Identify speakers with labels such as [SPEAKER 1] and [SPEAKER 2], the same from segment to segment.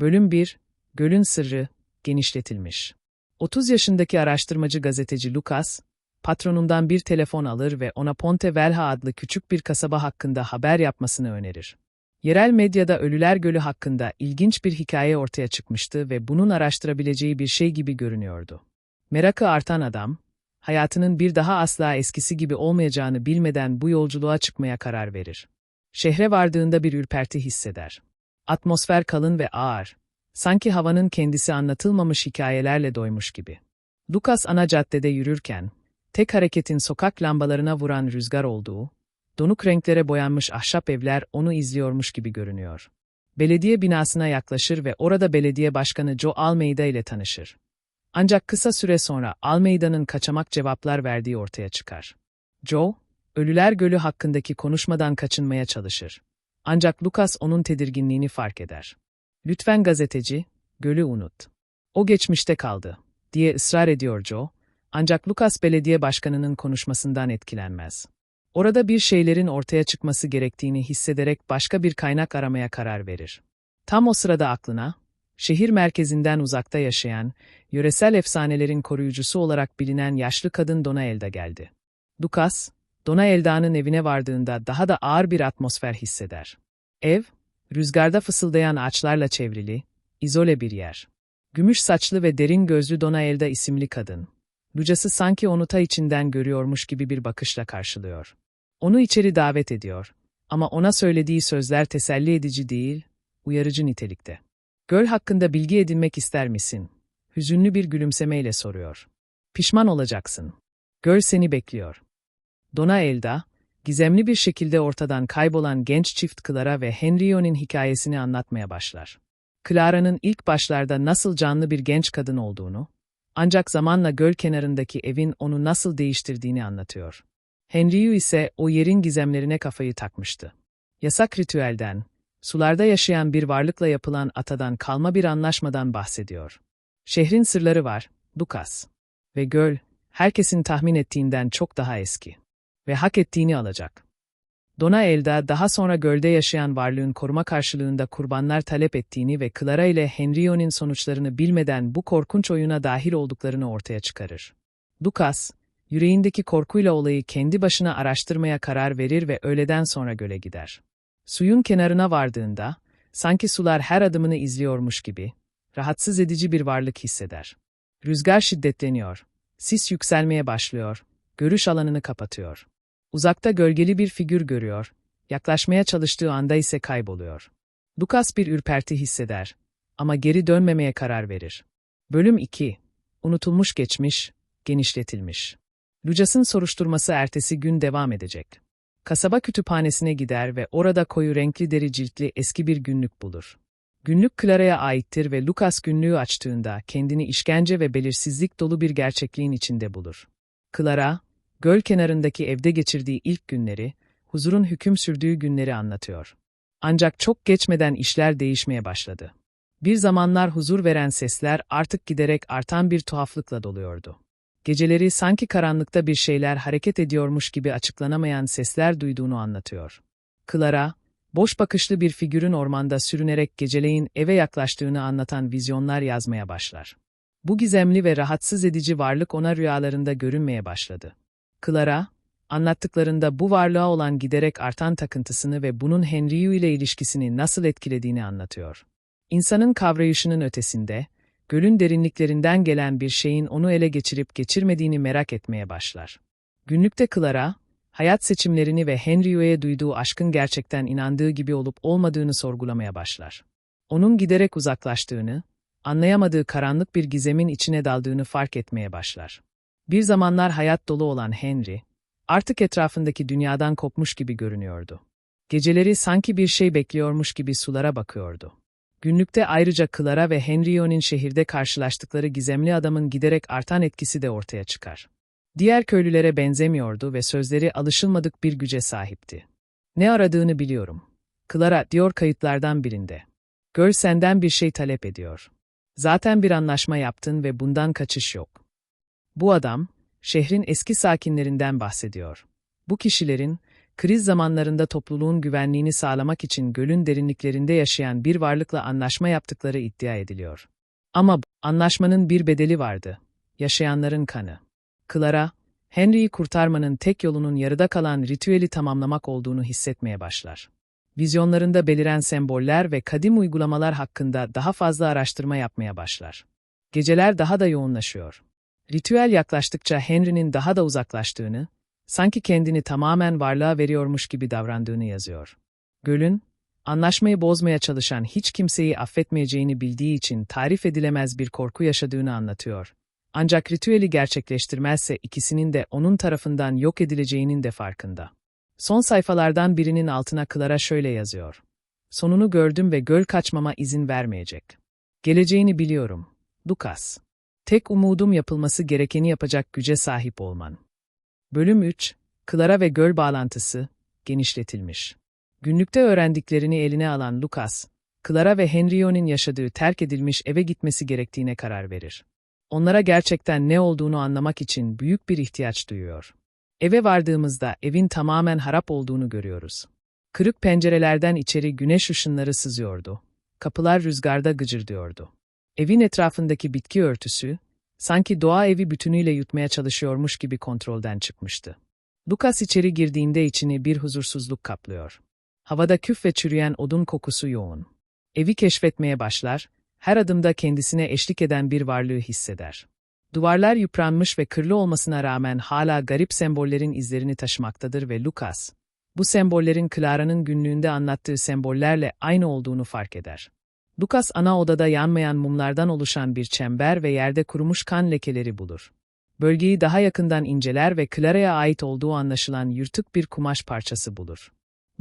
[SPEAKER 1] Bölüm 1 Gölün Sırrı genişletilmiş. 30 yaşındaki araştırmacı gazeteci Lucas, patronundan bir telefon alır ve ona Ponte Velha adlı küçük bir kasaba hakkında haber yapmasını önerir. Yerel medyada Ölüler Gölü hakkında ilginç bir hikaye ortaya çıkmıştı ve bunun araştırabileceği bir şey gibi görünüyordu. Merakı artan adam, hayatının bir daha asla eskisi gibi olmayacağını bilmeden bu yolculuğa çıkmaya karar verir. Şehre vardığında bir ürperti hisseder. Atmosfer kalın ve ağır. Sanki havanın kendisi anlatılmamış hikayelerle doymuş gibi. Lucas ana caddede yürürken, tek hareketin sokak lambalarına vuran rüzgar olduğu, donuk renklere boyanmış ahşap evler onu izliyormuş gibi görünüyor. Belediye binasına yaklaşır ve orada belediye başkanı Joe Almeida ile tanışır. Ancak kısa süre sonra Almeida'nın kaçamak cevaplar verdiği ortaya çıkar. Joe, Ölüler Gölü hakkındaki konuşmadan kaçınmaya çalışır. Ancak Lucas onun tedirginliğini fark eder. Lütfen gazeteci, gölü unut. O geçmişte kaldı, diye ısrar ediyor Joe, ancak Lucas belediye başkanının konuşmasından etkilenmez. Orada bir şeylerin ortaya çıkması gerektiğini hissederek başka bir kaynak aramaya karar verir. Tam o sırada aklına, şehir merkezinden uzakta yaşayan, yöresel efsanelerin koruyucusu olarak bilinen yaşlı kadın Dona Elda geldi. Lucas, Dona Elda'nın evine vardığında daha da ağır bir atmosfer hisseder. Ev, rüzgarda fısıldayan ağaçlarla çevrili, izole bir yer. Gümüş saçlı ve derin gözlü Dona Elda isimli kadın. Lucas'ı sanki onu ta içinden görüyormuş gibi bir bakışla karşılıyor. Onu içeri davet ediyor. Ama ona söylediği sözler teselli edici değil, uyarıcı nitelikte. Göl hakkında bilgi edinmek ister misin? Hüzünlü bir gülümsemeyle soruyor. Pişman olacaksın. Göl seni bekliyor. Dona Elda, gizemli bir şekilde ortadan kaybolan genç çift Clara ve Henrio'nun hikayesini anlatmaya başlar. Clara'nın ilk başlarda nasıl canlı bir genç kadın olduğunu, ancak zamanla göl kenarındaki evin onu nasıl değiştirdiğini anlatıyor. Henryu ise o yerin gizemlerine kafayı takmıştı. Yasak ritüelden, sularda yaşayan bir varlıkla yapılan atadan kalma bir anlaşmadan bahsediyor. Şehrin sırları var, Lucas. Ve göl, herkesin tahmin ettiğinden çok daha eski. Ve hak ettiğini alacak. Dona Elda daha sonra gölde yaşayan varlığın koruma karşılığında kurbanlar talep ettiğini ve Clara ile Henrio'nun sonuçlarını bilmeden bu korkunç oyuna dahil olduklarını ortaya çıkarır. Lucas, yüreğindeki korkuyla olayı kendi başına araştırmaya karar verir ve öğleden sonra göle gider. Suyun kenarına vardığında, sanki sular her adımını izliyormuş gibi, rahatsız edici bir varlık hisseder. Rüzgar şiddetleniyor, sis yükselmeye başlıyor, görüş alanını kapatıyor. Uzakta gölgeli bir figür görüyor, yaklaşmaya çalıştığı anda ise kayboluyor. Lucas bir ürperti hisseder ama geri dönmemeye karar verir. Bölüm 2 Unutulmuş geçmiş, genişletilmiş. Lucas'ın soruşturması ertesi gün devam edecek. Kasaba kütüphanesine gider ve orada koyu renkli deri ciltli eski bir günlük bulur. Günlük Clara'ya aittir ve Lucas günlüğü açtığında kendini işkence ve belirsizlik dolu bir gerçekliğin içinde bulur. Clara, göl kenarındaki evde geçirdiği ilk günleri, huzurun hüküm sürdüğü günleri anlatıyor. Ancak çok geçmeden işler değişmeye başladı. Bir zamanlar huzur veren sesler artık giderek artan bir tuhaflıkla doluyordu. Geceleri sanki karanlıkta bir şeyler hareket ediyormuş gibi açıklanamayan sesler duyduğunu anlatıyor. Clara, boş bakışlı bir figürün ormanda sürünerek geceleyin eve yaklaştığını anlatan vizyonlar yazmaya başlar. Bu gizemli ve rahatsız edici varlık ona rüyalarında görünmeye başladı. Clara, anlattıklarında bu varlığa olan giderek artan takıntısını ve bunun Henry ile ilişkisini nasıl etkilediğini anlatıyor. İnsanın kavrayışının ötesinde, gölün derinliklerinden gelen bir şeyin onu ele geçirip geçirmediğini merak etmeye başlar. Günlükte Clara, hayat seçimlerini ve Henry'e duyduğu aşkın gerçekten inandığı gibi olup olmadığını sorgulamaya başlar. Onun giderek uzaklaştığını, anlayamadığı karanlık bir gizemin içine daldığını fark etmeye başlar. Bir zamanlar hayat dolu olan Henry, artık etrafındaki dünyadan kopmuş gibi görünüyordu. Geceleri sanki bir şey bekliyormuş gibi sulara bakıyordu. Günlükte ayrıca Clara ve Henrio'nun şehirde karşılaştıkları gizemli adamın giderek artan etkisi de ortaya çıkar. Diğer köylülere benzemiyordu ve sözleri alışılmadık bir güce sahipti. Ne aradığını biliyorum. Clara diyor kayıtlardan birinde. Göl senden bir şey talep ediyor. Zaten bir anlaşma yaptın ve bundan kaçış yok. Bu adam, şehrin eski sakinlerinden bahsediyor. Bu kişilerin, kriz zamanlarında topluluğun güvenliğini sağlamak için gölün derinliklerinde yaşayan bir varlıkla anlaşma yaptıkları iddia ediliyor. Ama anlaşmanın bir bedeli vardı. Yaşayanların kanı. Clara, Henry'i kurtarmanın tek yolunun yarıda kalan ritüeli tamamlamak olduğunu hissetmeye başlar. Vizyonlarında beliren semboller ve kadim uygulamalar hakkında daha fazla araştırma yapmaya başlar. Geceler daha da yoğunlaşıyor. Ritüel yaklaştıkça Henry'nin daha da uzaklaştığını, sanki kendini tamamen varlığa veriyormuş gibi davrandığını yazıyor. Gölün, anlaşmayı bozmaya çalışan hiç kimseyi affetmeyeceğini bildiği için tarif edilemez bir korku yaşadığını anlatıyor. Ancak ritüeli gerçekleştirmezse ikisinin de onun tarafından yok edileceğinin de farkında. Son sayfalardan birinin altına Clara şöyle yazıyor. Sonunu gördüm ve göl kaçmama izin vermeyecek. Geleceğini biliyorum. Lucas. Tek umudum yapılması gerekeni yapacak güce sahip olman. Bölüm 3, Clara ve göl bağlantısı, genişletilmiş. Günlükte öğrendiklerini eline alan Lucas, Clara ve Henrio'nun yaşadığı terk edilmiş eve gitmesi gerektiğine karar verir. Onlara gerçekten ne olduğunu anlamak için büyük bir ihtiyaç duyuyor. Eve vardığımızda evin tamamen harap olduğunu görüyoruz. Kırık pencerelerden içeri güneş ışınları sızıyordu. Kapılar rüzgarda gıcırdıyordu. Evin etrafındaki bitki örtüsü, sanki doğa evi bütünüyle yutmaya çalışıyormuş gibi kontrolden çıkmıştı. Lucas içeri girdiğinde içini bir huzursuzluk kaplıyor. Havada küf ve çürüyen odun kokusu yoğun. Evi keşfetmeye başlar, her adımda kendisine eşlik eden bir varlığı hisseder. Duvarlar yıpranmış ve kırlı olmasına rağmen hala garip sembollerin izlerini taşımaktadır ve Lucas, bu sembollerin Clara'nın günlüğünde anlattığı sembollerle aynı olduğunu fark eder. Lucas ana odada yanmayan mumlardan oluşan bir çember ve yerde kurumuş kan lekeleri bulur. Bölgeyi daha yakından inceler ve Clara'ya ait olduğu anlaşılan yırtık bir kumaş parçası bulur.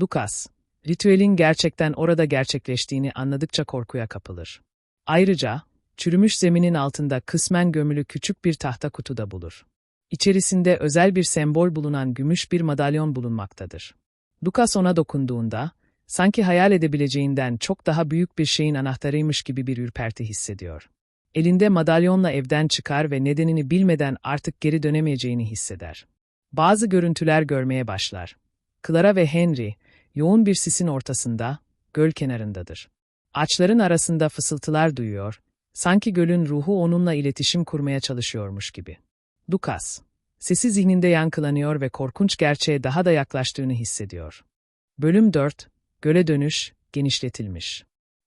[SPEAKER 1] Lucas, ritüelin gerçekten orada gerçekleştiğini anladıkça korkuya kapılır. Ayrıca, çürümüş zeminin altında kısmen gömülü küçük bir tahta kutuda bulur. İçerisinde özel bir sembol bulunan gümüş bir madalyon bulunmaktadır. Lucas ona dokunduğunda, sanki hayal edebileceğinden çok daha büyük bir şeyin anahtarıymış gibi bir ürperti hissediyor. Elinde madalyonla evden çıkar ve nedenini bilmeden artık geri dönemeyeceğini hisseder. Bazı görüntüler görmeye başlar. Clara ve Henry, yoğun bir sisin ortasında, göl kenarındadır. Ağaçların arasında fısıltılar duyuyor, sanki gölün ruhu onunla iletişim kurmaya çalışıyormuş gibi. Lucas, sesi zihninde yankılanıyor ve korkunç gerçeğe daha da yaklaştığını hissediyor. Bölüm 4, Göle dönüş, genişletilmiş.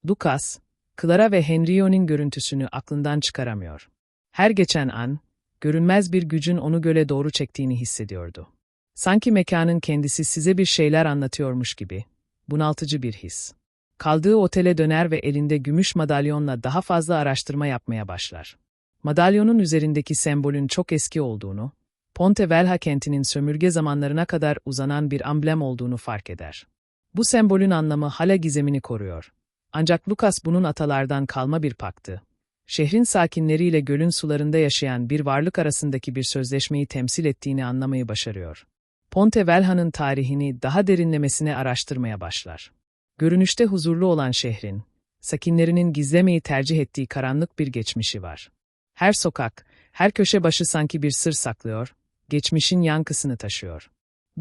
[SPEAKER 1] Lucas, Clara ve Henrio'nun görüntüsünü aklından çıkaramıyor. Her geçen an, görünmez bir gücün onu göle doğru çektiğini hissediyordu. Sanki mekanın kendisi size bir şeyler anlatıyormuş gibi. Bunaltıcı bir his. Kaldığı otele döner ve elinde gümüş madalyonla daha fazla araştırma yapmaya başlar. Madalyonun üzerindeki sembolün çok eski olduğunu, Ponte Velha kentinin sömürge zamanlarına kadar uzanan bir amblem olduğunu fark eder. Bu sembolün anlamı hala gizemini koruyor. Ancak Lucas bunun atalardan kalma bir paktı. Şehrin sakinleriyle gölün sularında yaşayan bir varlık arasındaki bir sözleşmeyi temsil ettiğini anlamayı başarıyor. Ponte Velha'nın tarihini daha derinlemesine araştırmaya başlar. Görünüşte huzurlu olan şehrin, sakinlerinin gizlemeyi tercih ettiği karanlık bir geçmişi var. Her sokak, her köşe başı sanki bir sır saklıyor, geçmişin yankısını taşıyor.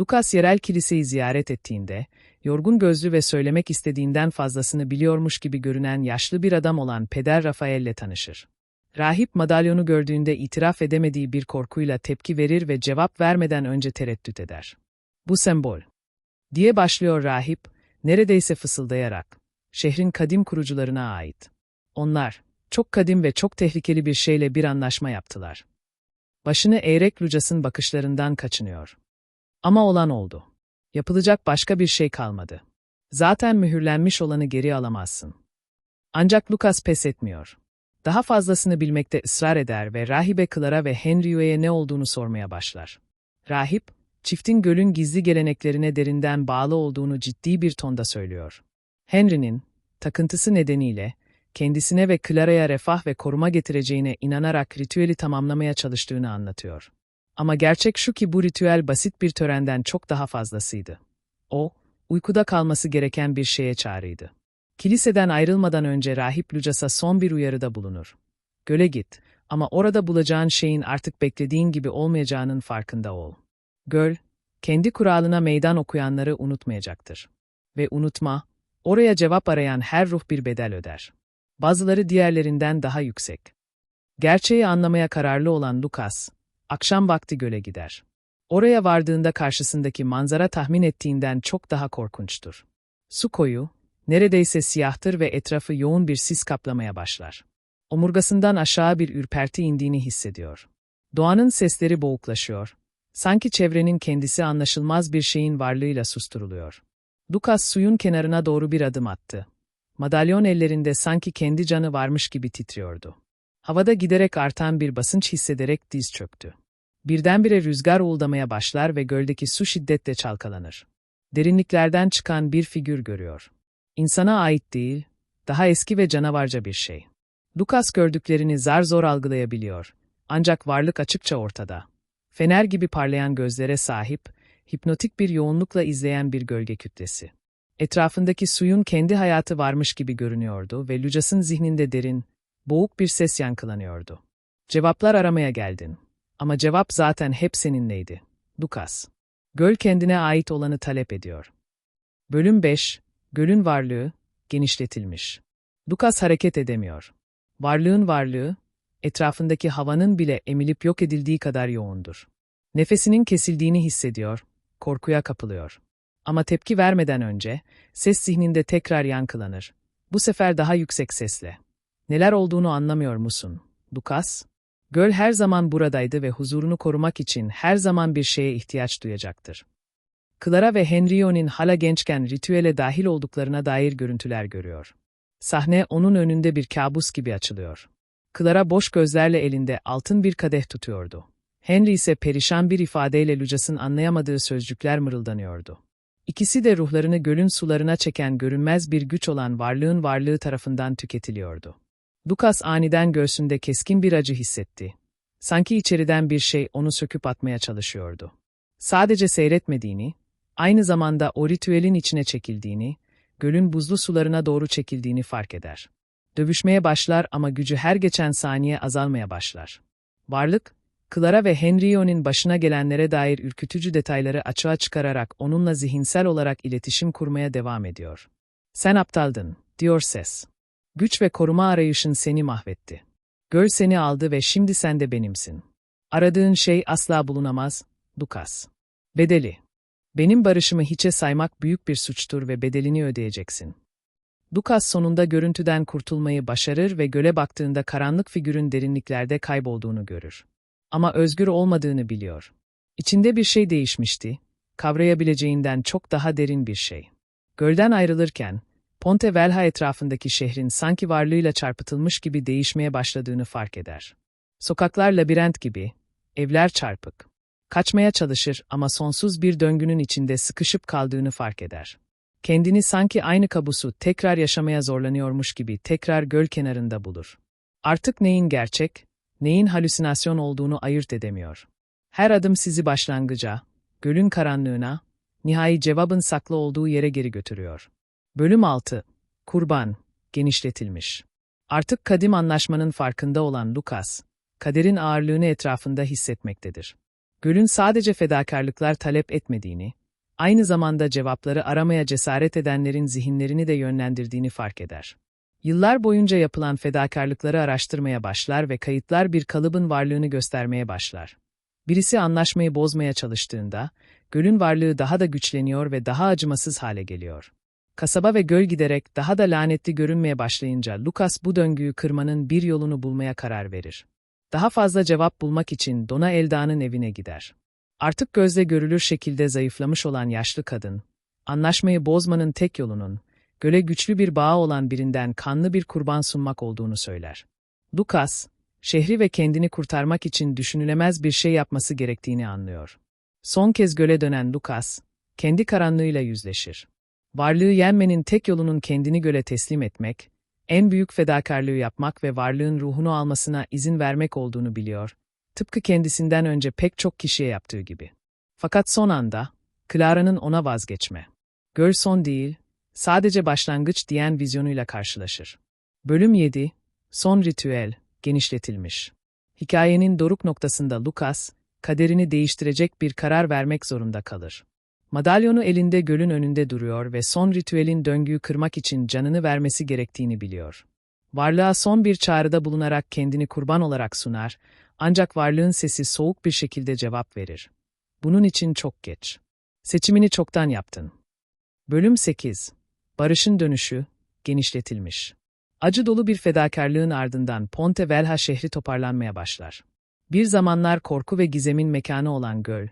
[SPEAKER 1] Lucas yerel kiliseyi ziyaret ettiğinde, yorgun gözlü ve söylemek istediğinden fazlasını biliyormuş gibi görünen yaşlı bir adam olan Peder Rafael'le tanışır. Rahip madalyonu gördüğünde itiraf edemediği bir korkuyla tepki verir ve cevap vermeden önce tereddüt eder. Bu sembol. Diye başlıyor rahip, neredeyse fısıldayarak. Şehrin kadim kurucularına ait. Onlar, çok kadim ve çok tehlikeli bir şeyle bir anlaşma yaptılar. Başını eğrek Lucas'ın bakışlarından kaçınıyor. Ama olan oldu. Yapılacak başka bir şey kalmadı. Zaten mühürlenmiş olanı geri alamazsın. Ancak Lucas pes etmiyor. Daha fazlasını bilmekte ısrar eder ve rahibe Clara ve Henry'e ne olduğunu sormaya başlar. Rahip, çiftin gölün gizli geleneklerine derinden bağlı olduğunu ciddi bir tonda söylüyor. Henry'nin, takıntısı nedeniyle, kendisine ve Clara'ya refah ve koruma getireceğine inanarak ritüeli tamamlamaya çalıştığını anlatıyor. Ama gerçek şu ki bu ritüel basit bir törenden çok daha fazlasıydı. O, uykuda kalması gereken bir şeye çağrıydı. Kiliseden ayrılmadan önce rahip Lucas'a son bir uyarıda bulunur. Göle git ama orada bulacağın şeyin artık beklediğin gibi olmayacağının farkında ol. Göl, kendi kuralına meydan okuyanları unutmayacaktır. Ve unutma, oraya cevap arayan her ruh bir bedel öder. Bazıları diğerlerinden daha yüksek. Gerçeği anlamaya kararlı olan Lucas, akşam vakti göle gider. Oraya vardığında karşısındaki manzara tahmin ettiğinden çok daha korkunçtur. Su koyu, neredeyse siyahtır ve etrafı yoğun bir sis kaplamaya başlar. Omurgasından aşağı bir ürperti indiğini hissediyor. Doğanın sesleri boğuklaşıyor. Sanki çevrenin kendisi anlaşılmaz bir şeyin varlığıyla susturuluyor. Lucas suyun kenarına doğru bir adım attı. Madalyon ellerinde sanki kendi canı varmış gibi titriyordu. Havada giderek artan bir basınç hissederek diz çöktü. Birdenbire rüzgar uğuldamaya başlar ve göldeki su şiddetle çalkalanır. Derinliklerden çıkan bir figür görüyor. İnsana ait değil, daha eski ve canavarca bir şey. Lucas gördüklerini zar zor algılayabiliyor. Ancak varlık açıkça ortada. Fener gibi parlayan gözlere sahip, hipnotik bir yoğunlukla izleyen bir gölge kütlesi. Etrafındaki suyun kendi hayatı varmış gibi görünüyordu ve Lucas'ın zihninde derin, boğuk bir ses yankılanıyordu. Cevaplar aramaya geldin. Ama cevap zaten hep seninleydi. Lucas. Göl kendine ait olanı talep ediyor. Bölüm 5. Gölün varlığı, genişletilmiş. Lucas hareket edemiyor. Varlığın varlığı, etrafındaki havanın bile emilip yok edildiği kadar yoğundur. Nefesinin kesildiğini hissediyor, korkuya kapılıyor. Ama tepki vermeden önce, ses zihninde tekrar yankılanır. Bu sefer daha yüksek sesle. Neler olduğunu anlamıyor musun, Lucas? Göl her zaman buradaydı ve huzurunu korumak için her zaman bir şeye ihtiyaç duyacaktır. Clara ve Henrio'nun hala gençken ritüele dahil olduklarına dair görüntüler görüyor. Sahne onun önünde bir kabus gibi açılıyor. Clara boş gözlerle elinde altın bir kadeh tutuyordu. Henry ise perişan bir ifadeyle Lucas'ın anlayamadığı sözcükler mırıldanıyordu. İkisi de ruhlarını gölün sularına çeken görünmez bir güç olan varlığın varlığı tarafından tüketiliyordu. Lucas aniden göğsünde keskin bir acı hissetti. Sanki içeriden bir şey onu söküp atmaya çalışıyordu. Sadece seyretmediğini, aynı zamanda o ritüelin içine çekildiğini, gölün buzlu sularına doğru çekildiğini fark eder. Dövüşmeye başlar ama gücü her geçen saniye azalmaya başlar. Varlık, Clara ve Henrio'nun başına gelenlere dair ürkütücü detayları açığa çıkararak onunla zihinsel olarak iletişim kurmaya devam ediyor. Sen aptaldın, diyor ses. Güç ve koruma arayışın seni mahvetti. Göl seni aldı ve şimdi sen de benimsin. Aradığın şey asla bulunamaz, Lucas. Bedeli. Benim barışımı hiçe saymak büyük bir suçtur ve bedelini ödeyeceksin. Lucas sonunda görüntüden kurtulmayı başarır ve göle baktığında karanlık figürün derinliklerde kaybolduğunu görür. Ama özgür olmadığını biliyor. İçinde bir şey değişmişti, kavrayabileceğinden çok daha derin bir şey. Gölden ayrılırken, Ponte Velha etrafındaki şehrin sanki varlığıyla çarpıtılmış gibi değişmeye başladığını fark eder. Sokaklar labirent gibi, evler çarpık. Kaçmaya çalışır ama sonsuz bir döngünün içinde sıkışıp kaldığını fark eder. Kendini sanki aynı kabusu tekrar yaşamaya zorlanıyormuş gibi tekrar göl kenarında bulur. Artık neyin gerçek, neyin halüsinasyon olduğunu ayırt edemiyor. Her adım sizi başlangıca, gölün karanlığına, nihai cevabın saklı olduğu yere geri götürüyor. Bölüm 6. Kurban, genişletilmiş. Artık kadim anlaşmanın farkında olan Lucas, kaderin ağırlığını etrafında hissetmektedir. Gölün sadece fedakarlıklar talep etmediğini, aynı zamanda cevapları aramaya cesaret edenlerin zihinlerini de yönlendirdiğini fark eder. Yıllar boyunca yapılan fedakarlıkları araştırmaya başlar ve kayıtlar bir kalıbın varlığını göstermeye başlar. Birisi anlaşmayı bozmaya çalıştığında, gölün varlığı daha da güçleniyor ve daha acımasız hale geliyor. Kasaba ve göl giderek daha da lanetli görünmeye başlayınca Lucas bu döngüyü kırmanın bir yolunu bulmaya karar verir. Daha fazla cevap bulmak için Dona Elda'nın evine gider. Artık gözle görülür şekilde zayıflamış olan yaşlı kadın, anlaşmayı bozmanın tek yolunun, göle güçlü bir bağı olan birinden kanlı bir kurban sunmak olduğunu söyler. Lucas, şehri ve kendini kurtarmak için düşünülemez bir şey yapması gerektiğini anlıyor. Son kez göle dönen Lucas, kendi karanlığıyla yüzleşir. Varlığı yenmenin tek yolunun kendini göle teslim etmek, en büyük fedakarlığı yapmak ve varlığın ruhunu almasına izin vermek olduğunu biliyor. Tıpkı kendisinden önce pek çok kişiye yaptığı gibi. Fakat son anda, Clara'nın ona vazgeçme. Göl son değil, sadece başlangıç diyen vizyonuyla karşılaşır. Bölüm 7, Son Ritüel, genişletilmiş. Hikayenin doruk noktasında Lucas, kaderini değiştirecek bir karar vermek zorunda kalır. Madalyonu elinde gölün önünde duruyor ve son ritüelin döngüyü kırmak için canını vermesi gerektiğini biliyor. Varlığa son bir çağrıda bulunarak kendini kurban olarak sunar, ancak varlığın sesi soğuk bir şekilde cevap verir. Bunun için çok geç. Seçimini çoktan yaptın. Bölüm 8 Barışın dönüşü, genişletilmiş. Acı dolu bir fedakarlığın ardından Ponte Velha şehri toparlanmaya başlar. Bir zamanlar korku ve gizemin mekanı olan göl,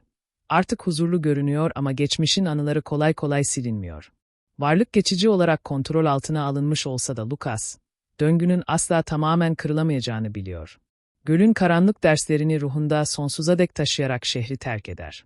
[SPEAKER 1] artık huzurlu görünüyor ama geçmişin anıları kolay kolay silinmiyor. Varlık geçici olarak kontrol altına alınmış olsa da Lucas, döngünün asla tamamen kırılamayacağını biliyor. Gölün karanlık derslerini ruhunda sonsuza dek taşıyarak şehri terk eder.